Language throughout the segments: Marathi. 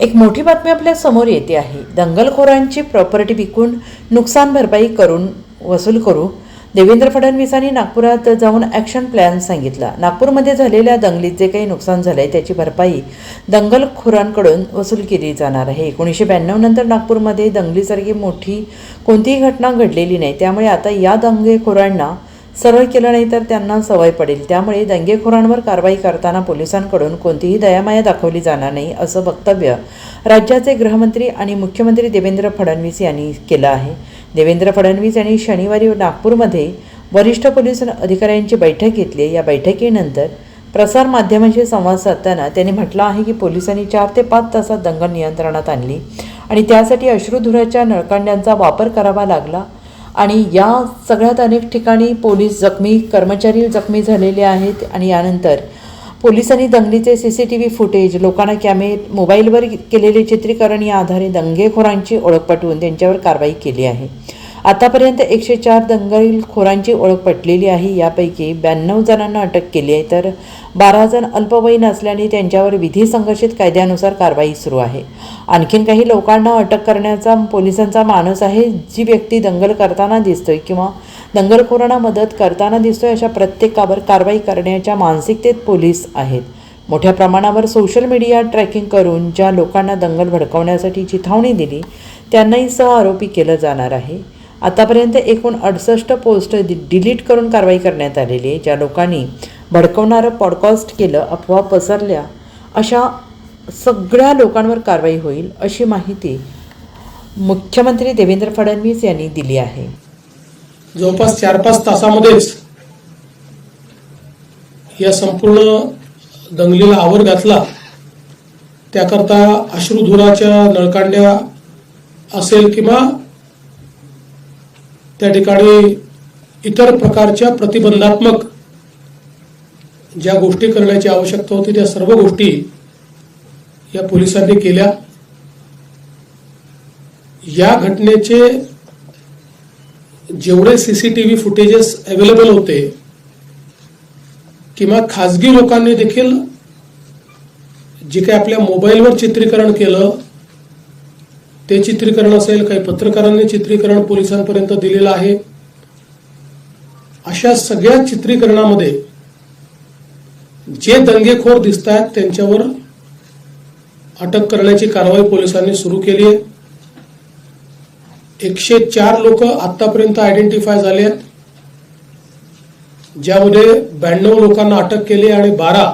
एक मोठी बातमी आपल्यासमोर येते आहे. दंगलखोरांची प्रॉपर्टी विकून नुकसान भरपाई करून वसूल करू. देवेंद्र फडणवीसांनी नागपुरात जाऊन ॲक्शन प्लॅन सांगितला. नागपूरमध्ये झालेल्या दंगलीत जे काही नुकसान झालं आहे त्याची भरपाई दंगलखोरांकडून वसूल केली जाणार आहे. एकोणीसशे ब्याण्णव नंतर नागपूरमध्ये दंगलीसारखी मोठी कोणतीही घटना घडलेली नाही. त्यामुळे आता या दंगेखोरांना सरळ केलं नाही तर त्यांना सवय पडेल. त्यामुळे दंगेखोरांवर कारवाई करताना पोलिसांकडून कोणतीही दयामाया दाखवली जाणार नाही असं वक्तव्य राज्याचे गृहमंत्री आणि मुख्यमंत्री देवेंद्र फडणवीस यांनी केलं आहे. देवेंद्र फडणवीस यांनी शनिवारी नागपूरमध्ये वरिष्ठ पोलीस अधिकाऱ्यांची बैठक घेतली. आहे. या बैठकीनंतर प्रसारमाध्यमांशी संवाद साधताना त्यांनी म्हटलं आहे की पोलिसांनी चार ते पाच तासात दंगल नियंत्रणात आणली आणि त्यासाठी अश्रुधुराच्या नळकांड्यांचा वापर करावा लागला. आणि या सगळ्यात अनेक ठिकाणी पोलीस जखमी कर्मचारी जखमी झालेले आहेत आणि यानंतर पोलिसांनी दंगलीचे C C T V footage लोकांना कॅमे मोबाईलवर केलेले चित्रीकरण या आधारे दंगेखोरांची ओळख पटवून त्यांच्यावर कारवाई केली आहे. आतापर्यंत एकशे चार दंगलखोरांची ओळख पटलेली आहे. यापैकी ब्याण्णव जणांना अटक केली आहे. तर बारा जण अल्पवयीन असल्याने त्यांच्यावर विधी संघर्षित कायद्यानुसार कारवाई सुरू आहे. आणखीन काही लोकांना अटक करण्याचा पोलिसांचा मानस आहे. जी व्यक्ती दंगल करताना दिसतोय किंवा दंगलखोरांना मदत करताना दिसतोय अशा प्रत्येकावर कारवाई करण्याच्या मानसिकतेत पोलीस आहेत. मोठ्या प्रमाणावर सोशल मीडिया ट्रॅकिंग करून ज्या लोकांना दंगल भडकवण्यासाठी चिथावणी दिली त्यांनाही सह आरोपी केलं जाणार आहे. आतापर्यंत एकूण अडसष्ट पोस्ट डिलीट करून कारवाई करण्यात आलेली आहे ज्या लोकांनी भडकवणारं पॉडकास्ट केलं अफवा पसरल्या अशा सगळ्या लोकांवर कारवाई होईल अशी माहिती मुख्यमंत्री देवेंद्र फडणवीस यांनी दिली आहे. जवळपास चार पाच तासामध्येच या संपूर्ण दंगलीला आवर घातला. त्याकरता अश्रुधुराच्या नळकांड्या असेल किंवा त्या ठिकाणी इतर प्रकारच्या प्रतिबंधात्मक ज्या गोष्टी करण्याची आवश्यकता होती त्या सर्व गोष्टी या पोलिसांनी केल्या. या घटनेचे जेवढे सीसीटीव्ही फुटेजेस अवेलेबल होते किंवा खाजगी लोकांनी देखील जे काही आपल्या मोबाईलवर चित्रीकरण केलं ते चित्रीकरण असेल काही पत्रकारांनी चित्रीकरण पोलिसांपर्यंत दिलेलं आहे. अशा सगळ्या चित्रीकरणामध्ये जे दंगेखोर दिसत आहेत त्यांच्यावर अटक करण्याची कारवाई पोलिसांनी सुरू केली आहे. एकशे चार लोक आतापर्यंत आयडेंटिफाय झाले आहेत. ज्यामध्ये ब्याण्णव लोकांना अटक केली आणि बारा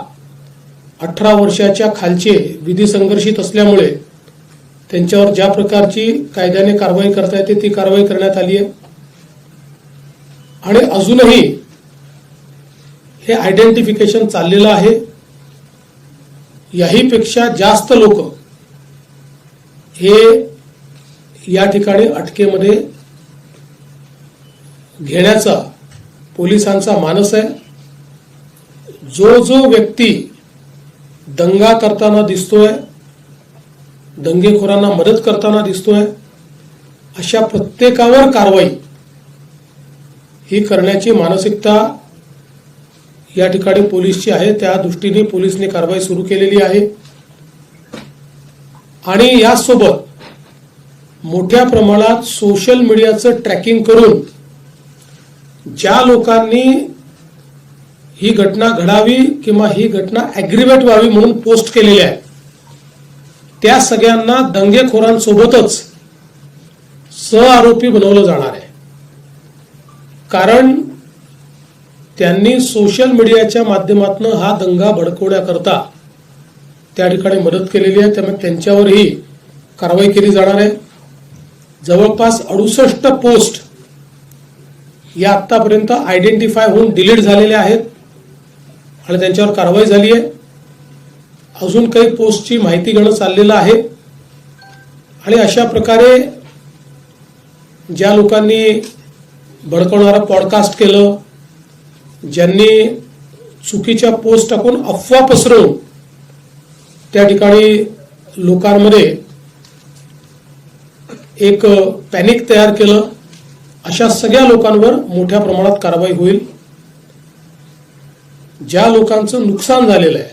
अठरा वर्षाच्या खालचे विधी संघर्षित असल्यामुळे त्यांच्यावर ज्या प्रकारची कायद्याने कारवाई करता येते ती कारवाई करण्यात आली आहे. आणि अजूनही हे आयडेंटिफिकेशन चाललेलं आहे. याहीपेक्षा जास्त लोक हे या ठिकाणी अटकेमध्ये घेण्याचा पोलिसांचा मानस आहे. जो जो व्यक्ती दंगा करताना दिसतोय दंगेखोरांना मदत करताना दिसतोय अशा प्रत्येकावर कारवाई ही करण्याची मानसिकता या ठिकाणी पोलीसची आहे. त्या दृष्टीने पोलिसने कारवाई सुरू केलेली आहे. आणि यासोबत मोठ्या प्रमाणात सोशल मीडियाचं ट्रॅकिंग करून ज्या लोकांनी ही घटना घडावी किंवा ही घटना ॲग्रिवेट व्हावी म्हणून पोस्ट केलेली आहे त्या सगळ्यांना दंगेखोरांसोबतच सहआरोपी बनवलं जाणार आहे. कारण त्यांनी सोशल मीडियाच्या माध्यमातून हा दंगा भडकवण्याकरता त्या ठिकाणी मदत केलेली आहे. त्यामुळे त्यांच्यावरही कारवाई केली जाणार आहे. जवळपास अडुसष्ट पोस्ट या आतापर्यंत आयडेंटिफाय होऊन डिलीट झालेल्या आहेत. आणि त्यांच्यावर कारवाई झाली आहे. अजून काही पोस्टची माहिती घेणं चाललेलं आहे. आणि अशा प्रकारे ज्या लोकांनी भडकवणारं पॉडकास्ट केलं ज्यांनी चुकीच्या पोस्ट टाकून अफवा पसरवून त्या ठिकाणी लोकांमध्ये एक पॅनिक तयार केलं अशा सगळ्या लोकांवर मोठ्या प्रमाणात कारवाई होईल. ज्या लोकांचं नुकसान झालेलं आहे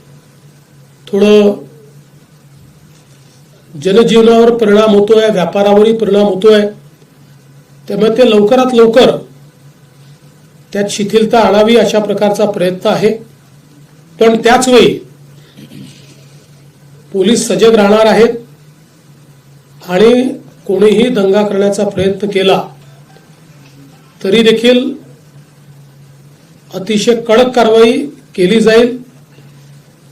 थोडं जनजीवनावर परिणाम होतोय व्यापारावरही परिणाम होतोय. त्यामुळे ते लवकरात लवकर त्यात शिथिलता आणावी अशा प्रकारचा प्रयत्न आहे. पण त्याच वेळी पोलीस सजग राहणार आहेत आणि कोणीही दंगा करण्याचा प्रयत्न केला तरी देखील अतिशय कडक कारवाई केली जाईल.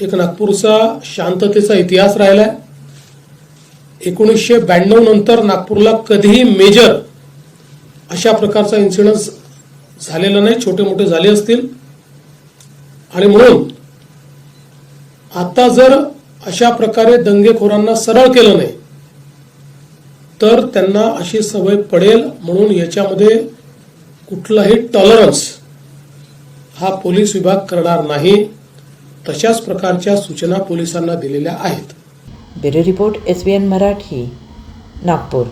एक नागपूरचा शांततेचा इतिहास राहिला आहे एकोणीसशे ब्याण्णव नंतर नागपूरला कधीही मेजर अशा प्रकारचा इन्सिडन्स झालेला नाही. छोटे मोठे झाले असतील. आणि म्हणून आता जर अशा प्रकारे दंगेखोरांना सरळ केलं नाही तर त्यांना अशी सवय पडेल म्हणून याच्यामध्ये कुठलाही टॉलरन्स हा पोलीस विभाग करणार नाही. तशाच प्रकारच्या सूचना पोलिसांना दिलेल्या आहेत. Bureau report S B N Marathi Nagpur.